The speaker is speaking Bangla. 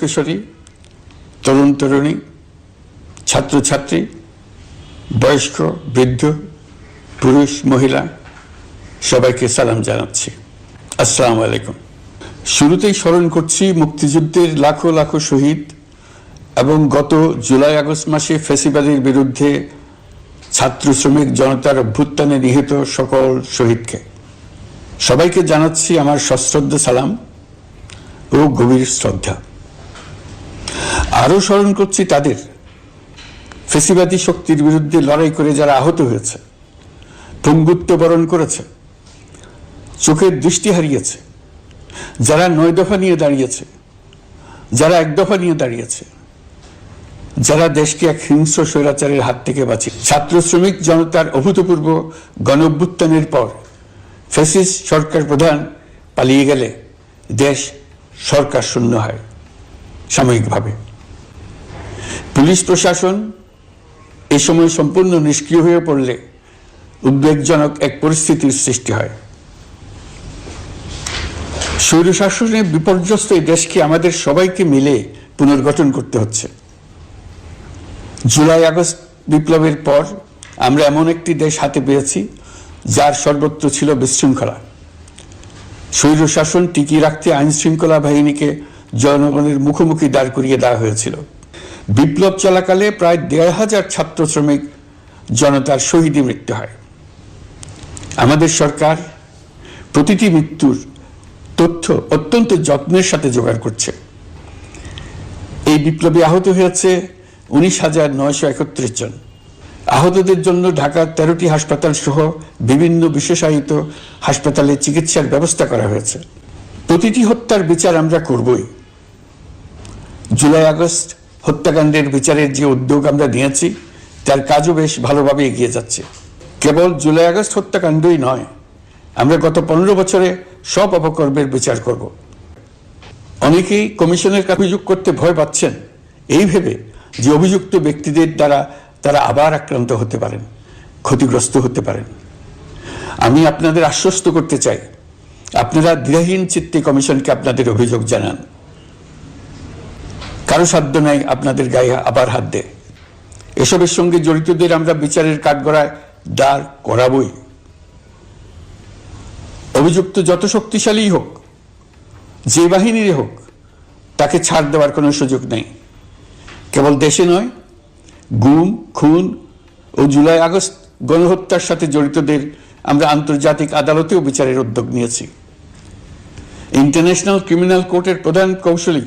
কিশোরী তরুণ তরুণী, ছাত্রছাত্রী, বয়স্ক, বৃদ্ধ, পুরুষ, মহিলা, সবাইকে সালাম জানাচ্ছি। আসসালামু আলাইকুম। শুরুতেই স্মরণ করছি মুক্তিযুদ্ধের লাখো লাখো শহীদ এবং গত জুলাই আগস্ট মাসে ফেসিবাদের বিরুদ্ধে ছাত্র শ্রমিক জনতার অভ্যুত্থানে নিহিত সকল শহীদকে। সবাইকে জানাচ্ছি আমার সশ্রদ্ধ সালাম ও গভীর শ্রদ্ধা। আরও স্মরণ করছি তাদের ফেসিবাদী শক্তির বিরুদ্ধে লড়াই করে যারা আহত হয়েছে, পঙ্গুত্ব বরণ করেছে, চোখের দৃষ্টি হারিয়েছে, যারা নয় দফা নিয়ে দাঁড়িয়েছে, যারা এক দফা নিয়ে দাঁড়িয়েছে, যারা দেশকে এক হিংস্র স্বৈরাচারের হাত থেকে বাঁচে ছাত্র শ্রমিক জনতার অভূতপূর্ব গণভ্যুত্থানের পর ফেসিস সরকার প্রধান পালিয়ে গেলে দেশ সরকার শূন্য হয়, সাময়িকভাবে। পুলিশ প্রশাসন এ সময় সম্পূর্ণ নিষ্ক্রিয় হয়ে পড়লে উদ্বেগজনক এক পরিস্থিতির সৃষ্টি হয়। স্বৈরশাসনে বিপর্যস্ত এই দেশকে আমাদের সবাইকে মিলে পুনর্গঠন করতে হচ্ছে। জুলাই আগস্ট বিপ্লবের পর আমরা এমন একটি দেশ হাতে পেয়েছি, যার সর্বত্র ছিল বিশৃঙ্খলা। স্বৈরশাসন টিকিয়ে রাখতে আইন শৃঙ্খলা বাহিনীকে জনগণের মুখোমুখি দাঁড় করিয়ে দেওয়া হয়েছিল। বিপ্লব চলাকালে প্রায় দেড় হাজার ছাত্র শ্রমিক জনতার শহীদী মৃত্যু হয়। আমাদের সরকার প্রতিটি মৃত্যুর তথ্য অত্যন্ত যত্নের সাথে জোগাড় করছে। এই বিপ্লবে আহত হয়েছে উনিশ হাজার নয়শো একত্রিশ জন। আহতদের জন্য ঢাকার তেরোটি হাসপাতাল সহ বিভিন্ন বিশেষায়িত হাসপাতালে চিকিৎসার ব্যবস্থা করা হয়েছে। প্রতিটি হত্যার বিচার আমরা করবই। জুলাই আগস্ট হত্যাকাণ্ডের বিচারের যে উদ্যোগ আমরা নিয়েছি, তার কাজও বেশ ভালোভাবে এগিয়ে যাচ্ছে। কেবল জুলাই আগস্ট হত্যাকাণ্ডই নয়, আমরা গত পনেরো বছরে সব অপকর্মের বিচার করব। অনেকেই কমিশনের কাছে অভিযোগ করতে ভয় পাচ্ছেন। এই ভেবে যে অভিযুক্ত ব্যক্তিদের দ্বারা তারা আবার আক্রান্ত হতে পারেন, ক্ষতিগ্রস্ত হতে পারেন। আমি আপনাদের আশ্বস্ত করতে চাই, আপনারা দ্বিধাহীন চিত্তে কমিশনকে আপনাদের অভিযোগ জানান। কারও সাধ্য নাই আপনাদের গায়ে আবার হাত দেয় এসবের সঙ্গে জড়িতদের আমরা বিচারের কাঠগড়ায় দাঁড় করাবই। অভিযুক্ত যত শক্তিশালী হোক, যে বাহিনীর হোক, তাকে ছাড় দেওয়ার কোনো সুযোগ নেই। কেবল দেশে নয়, গুম, খুন ও জুলাই আগস্ট গণহত্যার সাথে জড়িতদের আমরা আন্তর্জাতিক আদালতেও বিচারের উদ্যোগ নিয়েছি। ইন্টারন্যাশনাল ক্রিমিনাল কোর্টের প্রধান কৌশলী